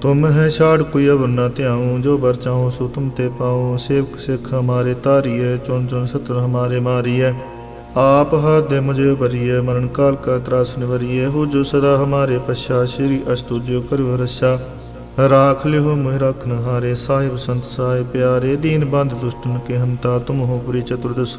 ਤੁਮ ਹੈ ਛਾੜ ਕੋਈ ਅਵਰ ਨਾ ਧਿਆਉ, ਜੋ ਬਰ ਚਾਹੋ ਸੋ ਤੁਮ ਤੇ ਪਾਉ। ਸੇਵਕ ਸਿੱਖ ਹਮਾਰੇ ਤਾਰੀਏ ਚੁਨ ਚੁਨ ਸਤਰ ਹਮਾਰੇ ਮਾਰੀਏ ਆਪ ਹਾ ਦੇ ਮੁਝੇ ਬਰੀਏ ਮਰਨ ਕਾਲ ਕਾ ਤਰਾਸ ਨਿਵਰੀਏ ਹੋ ਜੋ ਸਦਾ ਹਮਾਰੇ ਪਛਾ, ਸ਼੍ਰੀ ਅਸਤੁਜਿਓ ਕਰਿਓ ਰਛਾ। ਰਾਖ ਲਿਓ ਮੋਹਿ ਰਖਨ ਹਾਰੇ ਸਾਹਿਬ ਸੰਤ ਸਾਹਿਬ ਪਿਆਰੇ। ਦੀਨ ਬੰਦ ਦੁਸ਼ਟਨ ਕੇ ਹੰਤਾ, ਤੁਮ ਹੋ ਪੁਰੀ ਚਤੁਰਦਸ਼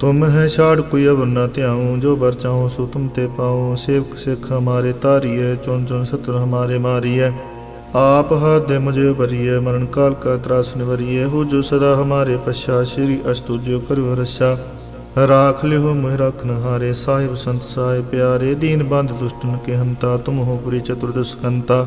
ਤੁਮ ਹੈ ਛਾੜ ਕੋਈ ਅਵਰ ਨਾ ਧਿਆਉ, ਜੋ ਬਰ ਚਾਹੋ ਸੋ ਤੁਮ ਤੇ ਪਾਉ ਸੇਵਕ ਸਿੱਖ ਹਮਾਰੇ ਤਾਰੀਏ ਚੁਨ ਚੁਨ ਸਤਰ ਹਮਾਰੇ ਮਾਰੀਏ ਆਪ ਹੱਥ ਦੇ ਮੁਝੇ ਬਰੀਏ ਮਰਨ ਕਾਲ ਕਾ ਤਰਾਸ ਨਿਵਰੀਏ ਹੋ ਜੋ ਸਦਾ ਹਮਾਰੇ ਪਛਾ, ਸ਼੍ਰੀ ਅਸਤੁ ਜੋ ਕਰੋ ਰਸਾ ਰਾਖ ਲਿਓ ਮੋਹਿ ਰਖਨ ਹਾਰੇ ਸਾਹਿਬ ਸੰਤ ਸਾਹਿਬ ਪਿਆਰੇ। ਦੀਨ ਬੰਦ ਦੁਸ਼ਟਨ ਕੇ ਹੰਤਾ, ਤੁਮ ਹੋ ਪੁਰੀ ਚਤੁਰਦਸ਼ਕੰਤਾ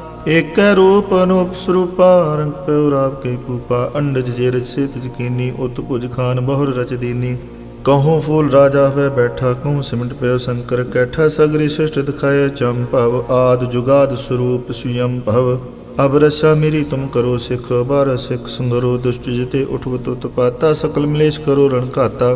ਏਕੈ ਰੂਪ ਅਨੂਪ ਸਰੂਪਾ ਰੰਗ ਪਿਉ ਰਾਵ ਕੇ ਪੂਪਾ ਅੰਡਜ ਜੇ ਰਚ ਤਿਜ ਕੀਨੀ ਉਤ ਭੁਜ ਖਾਨ ਬਹੁਰ ਰਚ ਦੀਨੀ। ਕਹੂੰ ਫੂਲ ਰਾਜਾ ਹੋਵੇ ਬੈਠਾ, ਕਹੂੰ ਸਿਮਟ ਪਿਓ ਸ਼ੰਕਰ ਕੈਠਾ, ਸਗਰੀ ਸ੍ਰਿਸ਼ਟ ਦਿਖਾਏ ਭਵ, ਆਦ ਜੁਗਾਦ ਸਰੂਪ ਸੁਯੰ ਭਵ। ਅਬ ਰਸਾ ਮੇਰੀ ਤੁਮ ਕਰੋ ਸਿਖ, ਬਾਰ ਸਿਖ ਸੰਗਰੋ, ਦੁਸ਼ਟ ਜਿਤੇ ਉਠਵਤ ਉਤਪਾਤਾ ਸਕਲ ਮਲੇਸ਼ ਕਰੋ ਰਣ ਘਾਤਾ।